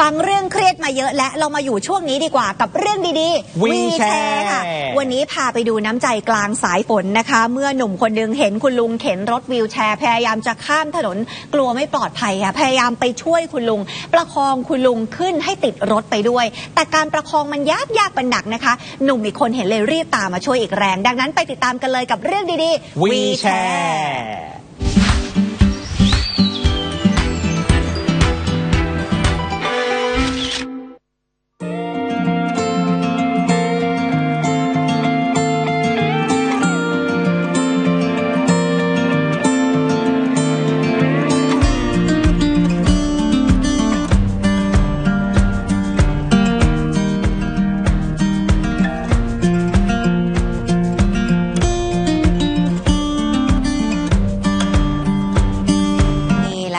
ฟังเรื่องเครียดมาเยอะและเรามาอยู่ช่วงนี้ดีกว่ากับเรื่องดีๆ WeChat ค่ะวันนี้พาไปดูน้ำใจกลางสายฝนนะคะ เมื่อหนุ่มคนหนึงเห็นคุณลุงเข็นรถวีลแชร์ พยายามจะข้ามถนนกลัวไม่ปลอดภัยค่ะพยายามไปช่วยคุณลุง ประคองคุณลุงขึ้นให้ติดรถไปด้วย แต่การประคองมันยากยากเป็นหนักนะคะ หนุ่มอีกคนเห็นเลยรีบตามมาช่วยอีกแรง ดังนั้นไปติดตามกันเลยกับเรื่องดีๆวีแ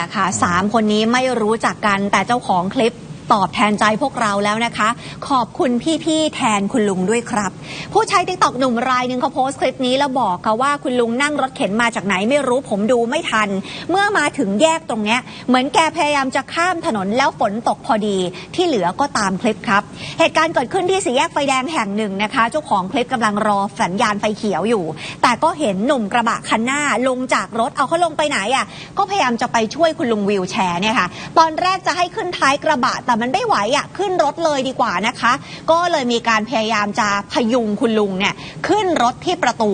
ช WeChat ร์นี่แหละค่ะสามคนนี้ไม่รู้จักกันแต่เจ้าของคลิป ตอบแทนใจพวกเราแล้วนะคะ ขอบคุณพี่ๆแทนคุณลุงด้วยครับ ผู้ใช้ติ๊กต็อกหนุ่มรายหนึ่งเขาโพสต์คลิปนี้แล้วบอกค่ะว่าคุณลุงนั่งรถเข็นมาจากไหนไม่รู้ผมดูไม่ทัน เมื่อมาถึงแยกตรงเนี้ยเหมือนแกพยายามจะข้ามถนนแล้วฝนตกพอดีที่เหลือก็ตามคลิปครับ เหตุการณ์เกิดขึ้นที่สี่แยกไฟแดงแห่งหนึ่งนะคะ เจ้าของคลิปกำลังรอสัญญาณไฟเขียวอยู่ แต่ก็เห็นหนุ่มกระบะคันหน้าลงจากรถเอาเขาลงไปไหนอะก็พยายามจะไปช่วยคุณลุงวิวแชร์เนี่ยค่ะตอนแรกจะให้ขึ้นท้ายกระบะแต่มันไม่ไหวอะขึ้นรถเลยดีกว่านะคะ ก็เลยมีการพยายามจะพยุงคุณลุงเนี่ยขึ้นรถที่ประตู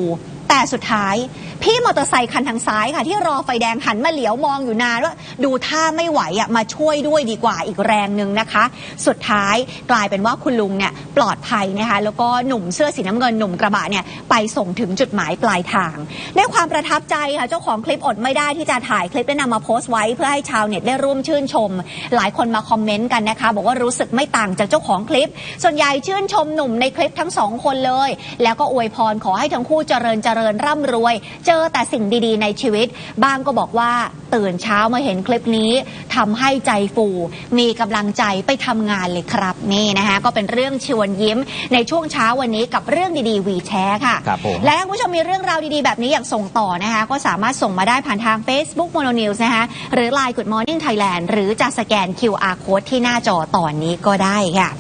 แต่สุดท้าย พี่มอเตอร์ไซคันทางซ้ายค่ะ ที่รอไฟแดงหันมาเหลียวมองอยู่นานว่าดูท่าไม่ไหวอะมาช่วยด้วยดีกว่าอีกแรงหนึ่งนะคะ สุดท้ายกลายเป็นว่าคุณลุงเนี่ยปลอดภัยนะคะแล้วก็หนุ่มเสื้อสีน้ำเงินหนุ่มกระบะเนี่ยไปส่งถึงจุดหมายปลายทางด้วยความประทับใจค่ะเจ้าของคลิปอดไม่ได้ที่จะถ่ายคลิปและนำมาโพสต์ไว้เพื่อให้ชาวเน็ตได้ร่วมชื่นชม หลายคนมาคอมเมนต์กันนะคะ บอกว่ารู้สึกไม่ต่างจากเจ้าของคลิป ส่วนใหญ่ชื่นชมหนุ่มในคลิปทั้งสองคนเลย แล้วก็อวยพรขอให้ทั้งคู่เจริญเจริญร่ำรวย เจอแต่สิ่งดีๆ ในชีวิตบางก็บอกว่าตื่นเช้ามาเห็นคลิปนี้ทำให้ใจฟู มีกำลังใจไปทำงานเลยครับ นี่นะคะก็เป็นเรื่องชวนยิ้มในช่วงเช้าวันนี้กับเรื่องดีๆวีแชร์ค่ะ ครับผม และถ้าคุณผู้ชมมีเรื่องราวดีๆ แบบนี้อยากส่งต่อนะคะ ก็สามารถส่งมาได้ผ่านทาง Facebook Mono News นะคะหรือ Line Good Morning Thailand หรือจะสแกน QR Code ที่หน้าจอตอนนี้ก็ได้ค่ะ